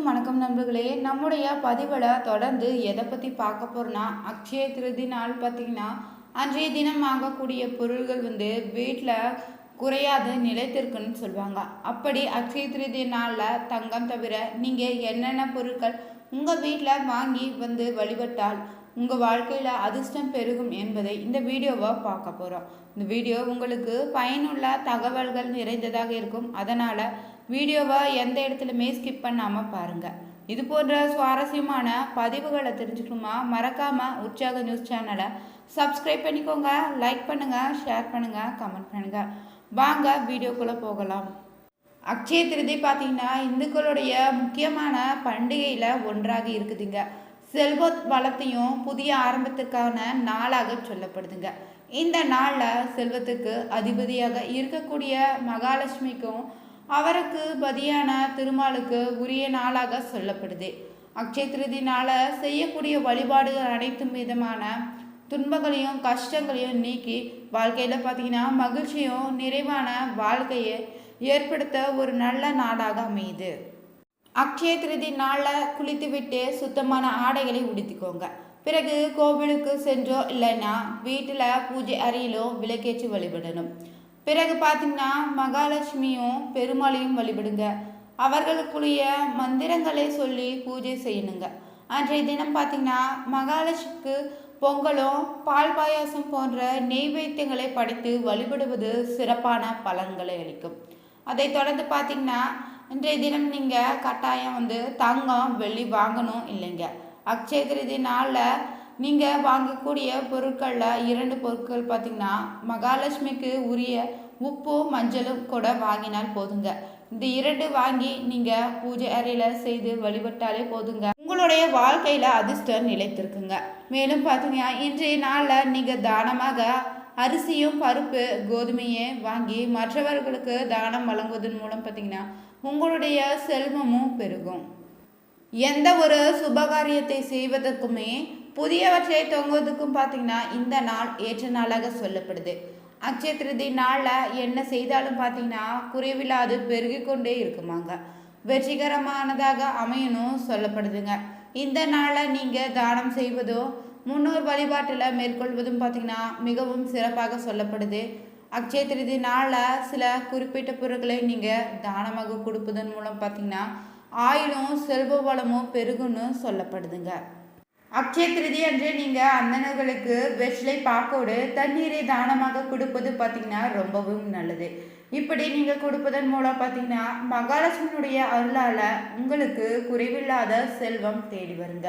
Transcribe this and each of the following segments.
அனைவருக்கும் வணக்கம் நண்பர்களே. நம்முடைய பதிவில் தொடர்ந்து எதை பற்றி பார்க்க போகிறோன்னா அக்ஷய திருதி நாள் பார்த்தீங்கன்னா அன்றைய தினம் வாங்கக்கூடிய பொருள்கள் வந்து வீட்டில் குறையாது நிலைத்திருக்குன்னு சொல்லுவாங்க. அப்படி அக்ஷய திருதி நாளில் தங்கம் தவிர நீங்கள் என்னென்ன பொருட்கள் உங்கள் வீட்டில் வாங்கி வந்து வழிபட்டால் உங்கள் வாழ்க்கையில் அதிர்ஷ்டம் பெருகும் என்பதை இந்த வீடியோவை பார்க்க போகிறோம் இந்த வீடியோ உங்களுக்கு பயனுள்ள தகவல்கள் நிறைந்ததாக இருக்கும். அதனால் வீடியோவை எந்த இடத்துலையுமே ஸ்கிப் பண்ணாமல் பாருங்கள் இது போன்ற சுவாரஸ்யமான பதிவுகளை தெரிஞ்சுக்கணுமா? மறக்காமல் உற்சாக நியூஸ் சேனலை சப்ஸ்கிரைப் பண்ணிக்கோங்க லைக் பண்ணுங்கள் ஷேர் பண்ணுங்கள் கமெண்ட் பண்ணுங்கள் வாங்க வீடியோக்குள்ளே போகலாம். அக்ஷய திருதி பார்த்தீங்கன்னா இந்துக்களுடைய முக்கியமான பண்டிகையில் ஒன்றாக இருக்குதுங்க. செல்வ வளத்தையும் புதிய ஆரம்பத்துக்கான நாளாக சொல்லப்படுதுங்க. இந்த நாளில் செல்வத்துக்கு அதிபதியாக இருக்கக்கூடிய மகாலட்சுமிக்கும் அவருக்கு பதியான திருமாலுக்கு உரிய நாளாக சொல்லப்படுது. அக்ஷய திருதி நாளை செய்யக்கூடிய வழிபாடுகள் அனைத்தும் விதமான துன்பங்களையும் கஷ்டங்களையும் நீக்கி வாழ்க்கையில் பார்த்தீங்கன்னா மகிழ்ச்சியும் நிறைவான வாழ்க்கையை ஏற்படுத்த ஒரு நல்ல நாடாக அமையுது. அக்ஷய திருதி நாளில் குளித்துவிட்டு சுத்தமான ஆடைகளை உடுத்திக்கோங்க. பிறகு கோவிலுக்கு சென்றோ இல்லைன்னா வீட்டில் பூஜை அறையிலோ விளக்கேற்றி வழிபடணும். பிறகு பார்த்தீங்கன்னா மகாலட்சுமியும் பெருமாளையும் வழிபடுங்க. அவர்களுக்குரிய மந்திரங்களை சொல்லி பூஜை செய்யணுங்க. அன்றைய தினம் பார்த்தீங்கன்னா மகாலட்சுமிக்கு பொங்கலும் பால் பாயாசம் போன்ற நெய்வேத்தியங்களை படைத்து வழிபடுவது சிறப்பான பலன்களை அளிக்கும். அதை தொடர்ந்து பார்த்தீங்கன்னா இன்றைய தினம் நீங்கள் கட்டாயம் வந்து தங்கம் வெள்ளி வாங்கணும் இல்லைங்க. அக்ஷய திருதி நாளில் நீங்கள் வாங்கக்கூடிய பொருட்களில் இரண்டு பொருட்கள் பார்த்திங்கன்னா மகாலட்சுமிக்கு உரிய உப்பும் மஞ்சளும் கூட வாங்கினால் போதுங்க. இந்த இரண்டு வாங்கி நீங்கள் பூஜை அறையில் செய்து வழிபட்டாலே போதுங்க. உங்களுடைய வாழ்க்கையில் அதிர்ஷ்டம் நிலைத்திருக்குங்க. மேலும் பார்த்தீங்கன்னா இன்றைய நாளில் நீங்கள் தானமாக அரிசியும் பருப்பு கோதுமையை வாங்கி மற்றவர்களுக்கு தானம் வழங்குவதன் மூலம் பார்த்தீங்கன்னா உங்களுடைய செல்வமும் பெருகும். எந்த ஒரு சுபகாரியத்தை செய்வதற்குமே புதியவற்றை தொங்குவதுக்கும் பார்த்தீங்கன்னா இந்த நாள் ஏற்ற நாளாக சொல்லப்படுது. அக்ஷய திருதி நாளில் என்ன செய்தாலும் பார்த்தீங்கன்னா குறைவில்லாது பெருகி கொண்டே இருக்குமாங்க. வெற்றிகரமானதாக அமையணும் சொல்லப்படுதுங்க. இந்த நாளில் நீங்கள் தானம் செய்வதோ முன்னோர் வழிபாட்டில் மேற்கொள்வதும் பார்த்திங்கன்னா மிகவும் சிறப்பாக சொல்லப்படுது. அக்ஷய திருதி நாளில் சில குறிப்பிட்ட பொருட்களை நீங்கள் தானமாக கொடுப்பதன் மூலம் பார்த்திங்கன்னா ஆயுளும் செல்வ வளமும் பெருகுன்னு சொல்லப்படுதுங்க. அக்ஷய திருதி அன்று நீங்கள் அந்தனர்களுக்கு வெற்றிலை பாக்கோடு தண்ணீரை தானமாக கொடுப்பது பார்த்திங்கன்னா ரொம்பவும் நல்லது. இப்படி நீங்கள் கொடுப்பதன் மூலம் பார்த்தீங்கன்னா மகாலட்சுமியுடைய அருளால் உங்களுக்கு குறைவில்லாத செல்வம் தேடி வருங்க.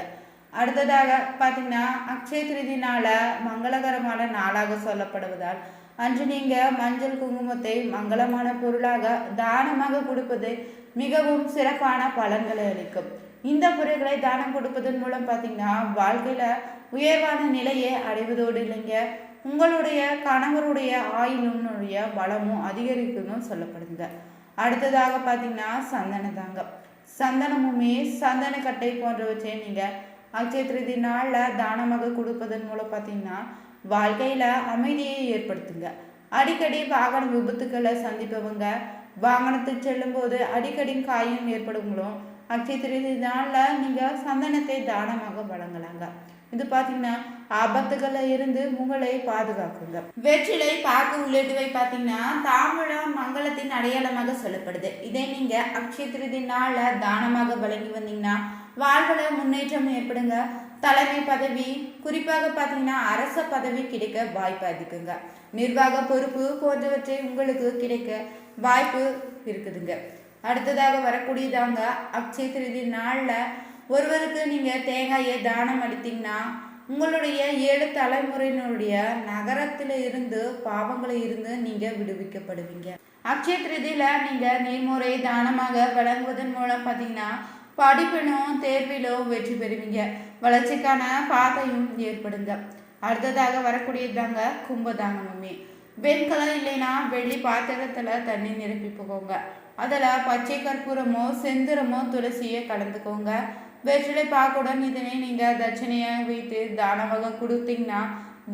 அடுத்ததாக பார்த்தீங்கன்னா அக்ஷய திருதி நாள மங்களகரமான நாளாக சொல்லப்படுவதால் அன்று நீங்கள் மஞ்சள் குங்குமத்தை மங்களமான பொருளாக தானமாக கொடுப்பது மிகவும் சிறப்பான பலன்களை அளிக்கும். இந்த பொருட்களை தானம் கொடுப்பதன் மூலம் பார்த்தீங்கன்னா வாழ்க்கையில் உயர்வான நிலையை அடைவதோடு இல்லைங்க. உங்களுடைய கணவருடைய ஆயுளுடைய பலமும் அதிகரிக்கணும்னு சொல்லப்படுதுங்க. அடுத்ததாக பார்த்தீங்கன்னா சந்தன தாங்க சந்தனமுமே சந்தனக்கட்டை போன்றவற்றை நீங்கள் அக்ஷய திருதி நாளில் தானமாக கொடுப்பதன் மூலம் பார்த்தீங்கன்னா வாழ்க்கையில் அமைதியை ஏற்படுத்துங்க. அடிக்கடி வாகன விபத்துக்களை சந்திப்பவங்க வாகனத்துக்கு செல்லும்போது அடிக்கடி காயம் ஏற்படுங்களும் அக்ஷய திருதி நாளில் நீங்கள் சந்தனத்தை தானமாக வழங்கலாங்க. இது பார்த்தீங்கன்னா ஆபத்துகளில் இருந்து உங்களை பாதுகாக்குங்க. வெற்றிலை பாக்கு உள்ளிட்டவை பார்த்தீங்கன்னா தாமிழம் மங்களத்தின் அடையாளமாக சொல்லப்படுது. இதே நீங்கள் அக்ஷய திருதி நாளில் தானமாக வழங்கி வந்தீங்கன்னா வாழ்வில் முன்னேற்றம் ஏற்படுங்க. தலைமை பதவி குறிப்பாக பார்த்தீங்கன்னா அரச பதவி கிடைக்க வாய்ப்பு அதிகங்க. நிர்வாக பொறுப்பு போன்றவற்றை உங்களுக்கு கிடைக்க வாய்ப்பு இருக்குதுங்க. அடுத்ததாக வரக்கூடியதாங்க. அக்ஷய திருதி நாளில் ஒருவருக்கு நீங்கள் தேங்காயை தானம் அளித்தீங்கன்னா உங்களுடைய ஏழு தலைமுறையினுடைய நகரத்தில் இருந்து பாவங்களை இருந்து நீங்கள் விடுவிக்கப்படுவீங்க. அக்ஷய திருதியில் நீங்கள் நீர்முறை தானமாக வழங்குவதன் மூலம் பார்த்தீங்கன்னா படிப்பிலும் தேர்விலும் வெற்றி பெறுவீங்க. வளர்ச்சிக்கான பாதையும் ஏற்படுங்க. அடுத்ததாக வரக்கூடியதாங்க கும்பதானமுமே. வெண்கலம் இல்லைன்னா வெள்ளி பாத்திரத்தில் தண்ணி நிரப்பி போகோங்க அதில் பச்சை கற்பூரமோ செந்திரமோ துளசியை கலந்துக்கோங்க. வெற்றிலை பாக்குடன் இதனை நீங்கள் தட்சணையாக வைத்து தானமாக கொடுத்தீங்கன்னா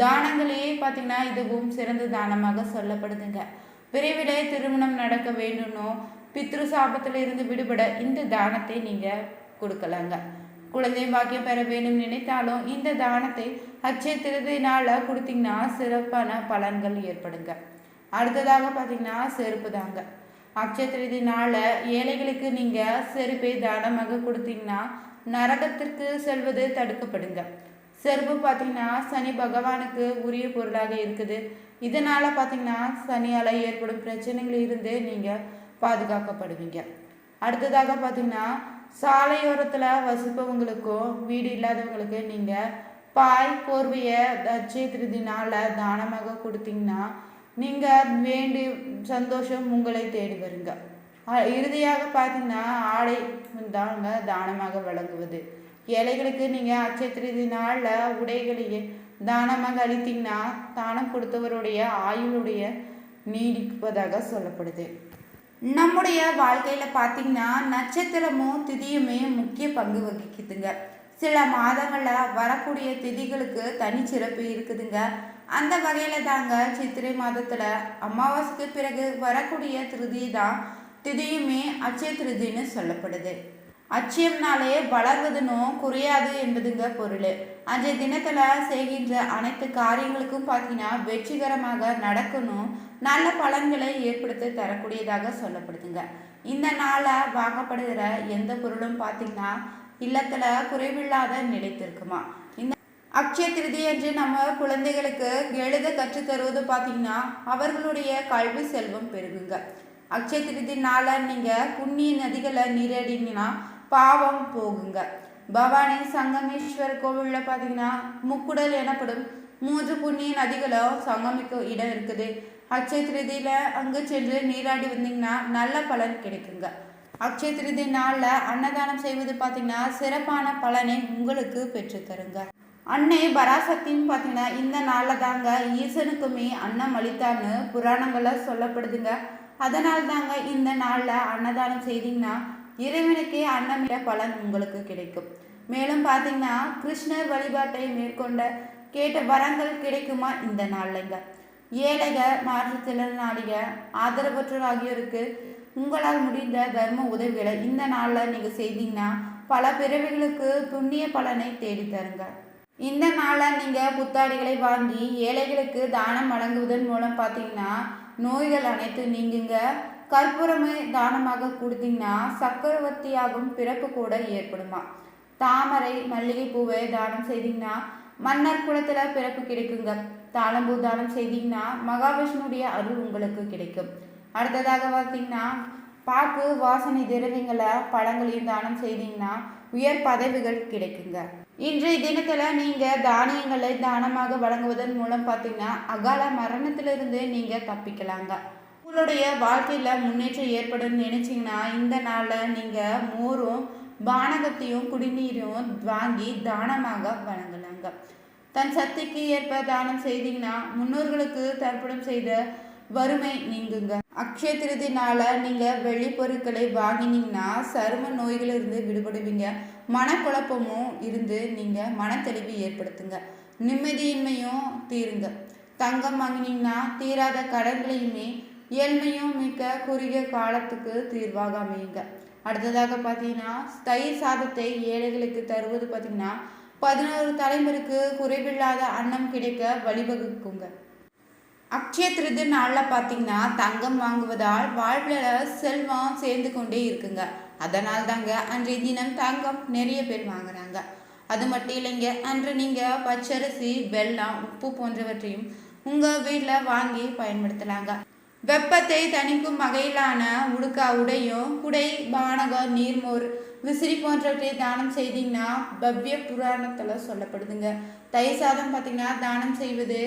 தானங்களையே பார்த்தீங்கன்னா இதுவும் சிறந்த தானமாக சொல்லப்படுதுங்க. விரைவிலே திருமணம் நடக்க வேண்டும்னோ பித்ரு சாபத்தில் இருந்து விடுபட இந்த தானத்தை நீங்கள் கொடுக்கலாங்க. குழந்தை பாக்கியம் பெற வேண்டும் நினைத்தாலும் இந்த தானத்தை அச்சய திருதினால கொடுத்தீங்கன்னா சிறப்பான பலன்கள் ஏற்படுங்க. அடுத்ததாக பார்த்தீங்கன்னா செருப்பு தாங்க. அச்சய திருதி ஏழைகளுக்கு நீங்கள் செருப்பை தானமாக கொடுத்தீங்கன்னா நரகத்திற்கு செல்வது தடுக்கப்படுங்க. செருப்பு பார்த்தீங்கன்னா சனி பகவானுக்கு உரிய பொருளாக இருக்குது. இதனால் பார்த்தீங்கன்னா சனியால் ஏற்படும் பிரச்சனைகள் இருந்து நீங்கள் பாதுகாக்கப்படுவீங்க. அடுத்ததாக பார்த்தீங்கன்னா சாலையோரத்தில் வசிப்பவங்களுக்கும் வீடு இல்லாதவங்களுக்கு நீங்கள் பாய் போர்வையை அச்சய திருதினால தானமாக கொடுத்தீங்கன்னா நீங்கள் வேண்டி சந்தோஷம் உங்களை தேடி வருங்க. இறுதியாக பார்த்தீங்கன்னா ஆடை தாங்க தானமாக வழங்குவது ஏழைகளுக்கு நீங்கள் அச்சய நாளில் உடைகளையே தானமாக அளித்தீங்கன்னா தானம் கொடுத்தவருடைய ஆயுளுடைய நீடிப்பதாக சொல்லப்படுது. நம்முடைய வாழ்க்கையில் பார்த்தீங்கன்னா நட்சத்திரமும் திதியுமே முக்கிய பங்கு வகிக்குதுங்க. சில மாதங்களில் வரக்கூடிய திதிகளுக்கு தனிச்சிறப்பு இருக்குதுங்க. அந்த வகையில் தாங்க சித்திரை மாதத்தில் அமாவாசைக்கு பிறகு வரக்கூடிய திருதி தான் திதியுமே அச்சய திருதின்னு சொல்லப்படுது. அச்சயம்னாலே வளர்வதுனும் குறையாது என்பதுங்க பொருள். அன்றைய தினத்தில் செய்கின்ற அனைத்து காரியங்களுக்கும் பார்த்தீங்கன்னா வெற்றிகரமாக நடக்கணும். நல்ல பலன்களை ஏற்படுத்தி தரக்கூடியதாக சொல்லப்படுதுங்க. இந்த நாளை வாங்கப்படுகிற எந்த பொருளும் பார்த்தீங்கன்னா இல்லத்தில் குறைவில்லாத நிலைத்திருக்குமா. அக்ஷய திருதி என்று நம்ம குழந்தைகளுக்கு எழுத கற்றுத் தருவது பார்த்தீங்கன்னா அவர்களுடைய கல்வி செல்வம் பெருகுங்க. அக்ஷய திருதி நீங்கள் புண்ணிய நதிகளை நீரடிங்கன்னா பாவம் போகுங்க. பவானி சங்கமேஸ்வர் கோவிலில் பார்த்தீங்கன்னா முக்குடல் எனப்படும் மூன்று புண்ணிய நதிகளும் சங்கமிக்க இடம் இருக்குது. அக்ஷய திருதியில் அங்கே சென்று நீராடி வந்தீங்கன்னா நல்ல பலன் கிடைக்குங்க. அக்ஷய திருதி நாளில் அன்னதானம் செய்வது பார்த்தீங்கன்னா சிறப்பான பலனை உங்களுக்கு பெற்றுத்தருங்க அன்னை பராசக்தின்னு பார்த்தீங்கன்னா இந்த நாளில் தாங்க ஈசனுக்குமே அன்னம் அளித்தான்னு புராணங்களில் சொல்லப்படுதுங்க. அதனால் தாங்க இந்த நாளில் அன்னதானம் செய்தீங்கன்னா இறைவனுக்கே அன்னமிட பலன் உங்களுக்கு கிடைக்கும். மேலும் பார்த்தீங்கன்னா கிருஷ்ணர் வழிபாட்டை மேற்கொண்ட கேட்ட வரங்கள் கிடைக்குமா இந்த நாளில்ங்க. ஏழைக மாற்றுத்திறனாளிக ஆதரவற்றோர் ஆகியோருக்கு உங்களால் முடிந்த தர்ம உதவிகளை இந்த நாளில் நீங்கள் செய்தீங்கன்னா பல பிறவிகளுக்கு புண்ணிய பலனை தேடித்தருங்க. இந்த நாளில் நீங்கள் புத்தாடைகளை வாங்கி ஏழைகளுக்கு தானம் வழங்குவதன் மூலம் பார்த்தீங்கன்னா நோய்கள் அனைத்து நீங்குங்க. கற்பூரமே தானமாக கொடுத்தீங்கன்னா சக்கரவர்த்தியாகும் பிறப்பு கூட ஏற்படுமா? தாமரை மல்லிகைப்பூவை தானம் செய்தீங்கன்னா மன்னர் குலத்தில் பிறப்பு கிடைக்குங்க. தாளம்பூ தானம் செய்தீங்கன்னா மகாவிஷ்ணுடைய அருள் உங்களுக்கு கிடைக்கும். அடுத்ததாக பார்த்தீங்கன்னா பாக்கு வாசனை திரவியங்களை பழங்களையும் தானம் செய்தீங்கன்னா உயர் பதவிகள் கிடைக்குங்க. இன்றைய தினத்துல நீங்க தானியங்களை தானமாக வழங்குவதன் மூலம் பார்த்தீங்கன்னா அகால மரணத்திலிருந்து நீங்க தப்பிக்கலாங்க. உங்களுடைய வாழ்க்கையில முன்னேற்றம் ஏற்படும் நினைச்சீங்கன்னா இந்த நாளில் நீங்க மோரும் பானகத்தையும் குடிநீரும் வாங்கி தானமாக வழங்கலாங்க. தன் சக்திக்கு ஏற்ப தானம் செய்தீங்கன்னா முன்னோர்களுக்கு தர்ப்பணம் செய்த வறுமை நீங்குங்க. அக்ஷய திருதினால நீங்க வெள்ளி பொருட்களை வாங்கினீங்கன்னா சரும நோய்களிலிருந்து விடுபடுவீங்க. மனக்குழப்பமும் இருந்து நீங்கள் மனத்தெளிவு ஏற்படுத்துங்க. நிம்மதியின்மையும் தீருங்க. தங்கம் வாங்கினீங்கன்னா தீராத கடன்களையுமே ஏழ்மையும் மிக்க குறுகிய காலத்துக்கு தீர்வாக அமையுங்க. அடுத்ததாக பார்த்தீங்கன்னா தயிர் சாதத்தை ஏழைகளுக்கு தருவது பார்த்தீங்கன்னா பதினோரு தலைமுறைக்கு குறைவில்லாத அன்னம் கிடைக்க வழிவகுக்குங்க. அக்ஷய திருதி நாளில் பார்த்தீங்கன்னா தங்கம் வாங்குவதால் வாழ்வில் செல்வம் சேர்ந்து கொண்டே இருக்குங்க. அதனால் தாங்க அன்றைய தினம் தங்கம் நிறைய பேர் வாங்குறாங்க. அது மட்டும் இல்லைங்க அன்று நீங்கள் பச்சரிசி வெல்லம் உப்பு போன்றவற்றையும் உங்கள் வீட்டில் வாங்கி பயன்படுத்தலாங்க. வெப்பத்தை தணிக்கும் வகையிலான உடுக்கா உடையும் குடை பானகம் நீர்மோர் விசிறி போன்றவற்றை தானம் செய்தீங்கன்னா பவ்ய புராணத்தில் சொல்லப்படுதுங்க. தயிர் சாதம் பார்த்தீங்கன்னா தானம் செய்வது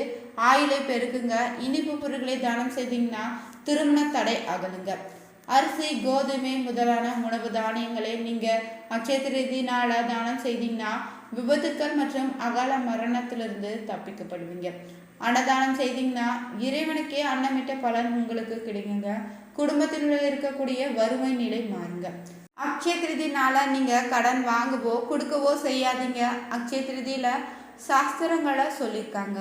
ஆயிலை பெருக்குங்க. இனிப்பு பொருட்களை தானம் செய்தீங்கன்னா திருமண தடை அகலுங்க. அரிசி கோதுமை முதலான உணவு தானியங்களை நீங்கள் அட்சய திருதினால தானம் செய்தீங்கன்னா விபத்துக்கள் மற்றும் அகால மரணத்திலிருந்து தப்பிக்கப்படுவீங்க. அன்னதானம் செய்தீங்கன்னா இறைவனுக்கே அன்னமிட்ட பலன் உங்களுக்கு கிடைக்குங்க. குடும்பத்தினுள்ள இருக்கக்கூடிய வறுமை நிலை மாறுங்க. அக்ஷய திருதினால நீங்கள் கடன் வாங்கவோ கொடுக்கவோ செய்யாதீங்க. அக்ஷய திருதியில் சாஸ்திரங்களை சொல்லியிருக்காங்க.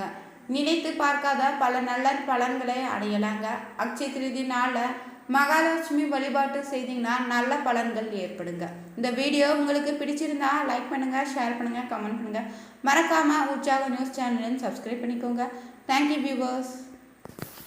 நினைத்து பார்க்காத பல நல்ல பலன்களை அடையலாங்க. அக்ஷய திருதினால மகாலட்சுமி வழிபாட்டு செய்தீங்கன்னா நல்ல பலன்கள் ஏற்படுங்க. இந்த வீடியோ உங்களுக்கு பிடிச்சிருந்தா லைக் பண்ணுங்கள் ஷேர் பண்ணுங்கள் கமெண்ட் பண்ணுங்கள் மறக்காமல் உற்சாக நியூஸ் சேனலையும் சப்ஸ்கிரைப் பண்ணிக்கோங்க. Thank you viewers